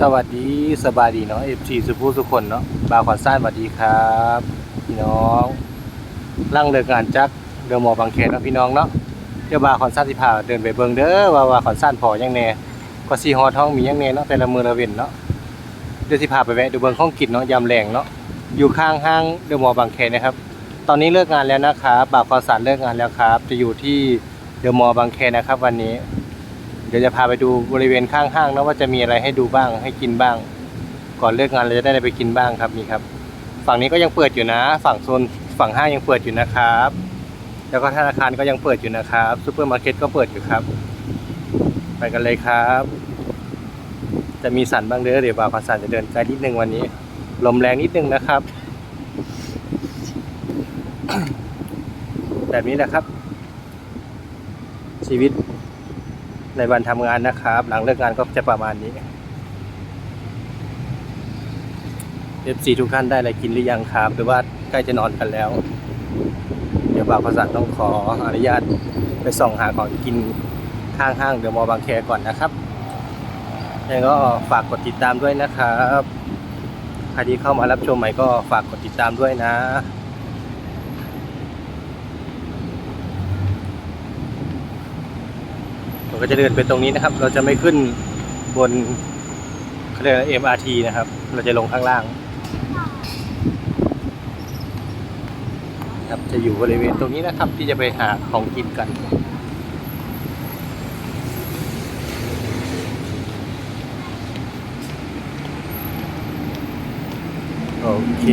สวัสดีสบายดีเนาะ FG สุภูสุคนเนาะบาวขอนซ่านสวัสดีครับพี่น้องร่างเลิกงานจักเดอะมอบางแคเนาะพี่น้องเนาะเดี๋ยวบาวขอนซ่านสิพาเดินไปเบิ่งเด้อว่าว่าขอนซ่านพอยังแน่ก็สีฮอท้องมียังแน่เนาะแต่ละมือละเว้นเนาะเดี๋ยวสิพาไปแวะดูเบิ่งข้องกินเนาะยามแรงเนาะอยู่ข้างห้างเดอะมอบางแคนะครับ ตอนนี้เลิกงานแล้วนะครับบาวขอนซ่านเลิกงานแล้วครับ จะอยู่ที่เดอะมอบางแคนะครับ วันนี้ เดี๋ยวจะพาไปดูบริเวณข้างห้างนะว่าจะมีอะไรให้ดูบ้างให้กินบ้าง ก่อนเลิกงานเราจะได้ไปกินบ้างครับนี่ครับ ฝั่งนี้ก็ยังเปิดอยู่นะ ฝั่งโซนฝั่งห้างยังเปิดอยู่นะครับ แล้วก็ธนาคารก็ยังเปิดอยู่นะครับซูเปอร์มาร์เก็ตก็เปิดอยู่ครับ ไปกันเลยครับ จะมีสันบ้างเด้อเดี๋ยวบ่าวขอสันจะเดินไกลนิดนึงวันนี้ลมแรงนิดนึงนะครับ แบบนี้แหละครับ ชีวิต ในวันทำงานนะครับ หลังเลิกงานก็จะประมาณนี้ FC ทุกท่านได้อะไรกินหรือยังครับหรือว่าใกล้จะนอนกันแล้ว เดี๋ยวบ่าวประสานต้องขออนุญาตไปส่องหาของกินข้างห้างเดอะมอบางแคก่อนนะครับยังก็ฝากกดติดตามด้วยนะครับใครที่เข้ามารับชมใหม่ก็ฝากกดติดตามด้วยนะ ก็จะเดินไปตรงนี้นะครับ เราจะไม่ขึ้นบนเขาเรียกว่า MRT นะครับ เราจะลงข้างล่างครับจะอยู่บริเวณตรงนี้นะครับที่จะไปหาของกินกันโอเค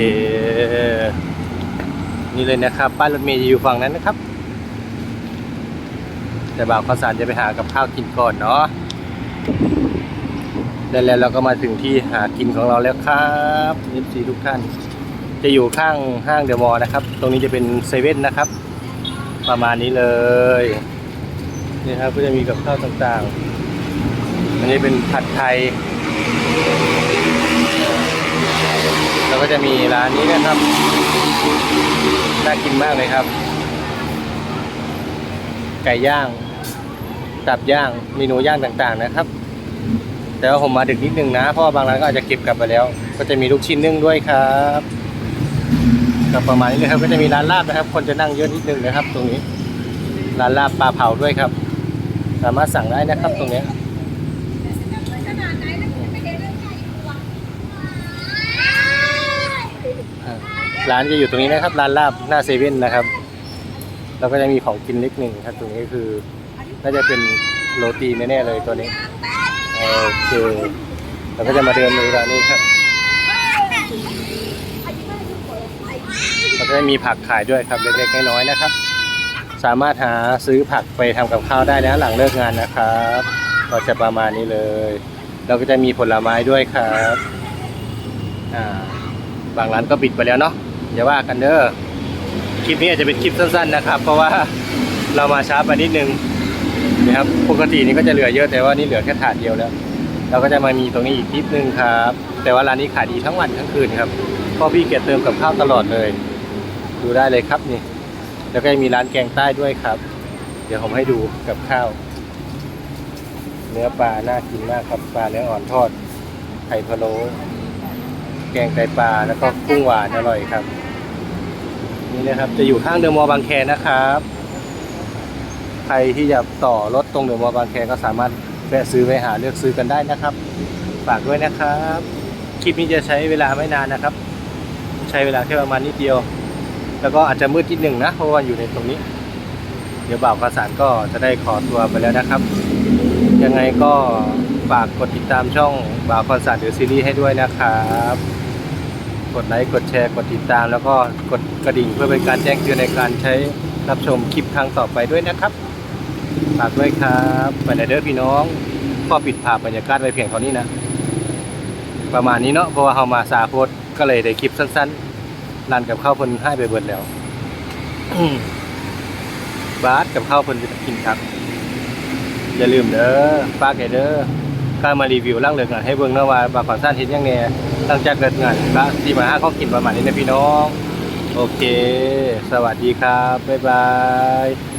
นี่เลยนะครับป้ายรถเมย์จะอยู่ฝั่งนั้นนะครับ แต่บ่าวข้าวสารจะไปหากับข้าวกินก่อนเนาะได้แล้วเราก็มาถึงที่หากินของเราแล้วครับเอฟซีทุกท่าน จะอยู่ข้างห้างเดอะมอลล์นะครับ ตรงนี้จะเป็นเซเว่นนะครับ ประมาณนี้เลยนี่ครับก็จะมีกับข้าวต่างๆ อันนี้เป็นผัดไทย แล้วก็จะมีร้านนี้นะครับ น่ากินมากเลยครับ ไก่ย่าง ตับย่างเมนูย่างต่างๆนะครับ แต่ว่าผมมาดึกนิดนึงนะ เพราะว่าบางร้านก็อาจจะเก็บกลับไปแล้ว ก็จะมีลูกชิ้นนึ่งด้วยครับก็ประมาณนี้เลยครับ ก็จะมีร้านลาบนะครับ คนจะนั่งเยอะนิดนึงนะครับ ตรงนี้ ร้านลาบปลาเผาด้วยครับ สามารถสั่งได้นะครับ ตรงเนี้ยอ่าร้านจะอยู่ตรงนี้นะครับ ร้านลาบหน้าเซเว่นนะครับ แล้วก็จะมีของกินเล็กหนึ่งครับ ตรงนี้คือ น่าจะเป็นโรตีแน่เลยตัวนี้โอเคเราก็จะมาเดินดูร้านนี้ครับก็จะมีผักขายด้วยครับเล็กๆน้อยๆนะครับ สามารถหาซื้อผักไปทำกับข้าวได้นะหลังเลิกงานนะครับ ก็จะประมาณนี้เลย เราก็จะมีผลไม้ด้วยครับอ่าบางร้านก็ปิดไปแล้วเนาะอย่าว่ากันเด้อคลิปนี้อาจจะเป็นคลิปสั้นๆนะครับ เพราะว่าเรามาช้าไปนิดนึง นะครับปกตินี่ก็จะเหลือเยอะแต่ว่านี่เหลือแค่ถาดเดียวแล้ว เราก็จะมามีตรงนี้อีกนิดนึงครับ แต่ว่าร้านนี้ขายดีทั้งวันทั้งคืนครับพราะพี่เกียรเติมกับข้าวตลอดเลย ดูได้เลยครับนี่ แล้วก็มีร้านแกงใต้ด้วยครับ เดี๋ยวผมให้ดูกับข้าว เนื้อปลาน่ากินมากครับปลาเนื้ออ่อนทอดไข่พะโล้แกงไตปลาแล้วก็กุ้งหวานอร่อยครับ นี่นะครับจะอยู่ข้างเดอะมอลล์บางแคนะครับ ใครที่จะต่อรถตรงเดอะมอลล์บางแคก็สามารถแวะซื้อไปหาเลือกซื้อกันได้นะครับ ฝากด้วยนะครับ คลิปนี้จะใช้เวลาไม่นานนะครับ ใช้เวลาแค่ประมาณนิดเดียว แล้วก็อาจจะมืดนิดหนึ่งนะ เพราะว่าอยู่ในตรงนี้ เดี๋ยวบ่าวประสานก็จะได้ขอตัวไปแล้วนะครับ ยังไงก็ฝากกดติดตามช่องบ่าวคอนสารเดอซีรีส์ให้ด้วยนะครับกดไลค์กดแชร์กดติดตาม แล้วก็กดกระดิ่งเพื่อเป็นการแจ้งเตือนในการใช้รับชมคลิปครั้งต่อไปด้วยนะครับ ฝากด้วยครับไปไหนเด้อพี่น้องก็ปิดภาพบรรยากาศไว้เพียงเท่านี้นะ ประมาณนี้เนาะเพราะว่าเรามาซาโพดก็เลยได้คลิปสั้นๆรันกับข้าวพิ่นให้ไปเบิดแล้วบาสกับข้าวพิ่นจะกินครับอย่าลืมเด้อฝากเด้อการมารีวิวร่างเลิกงานให้เบิ่งเนาะว่าบางขอนซ่านเฮ็ดยังแหน่หลังจากเลิกงานก็ที่มาห้าขอกินประมาณนี้นะพี่น้อง โอเค สวัสดีครับ บ๊ายบาย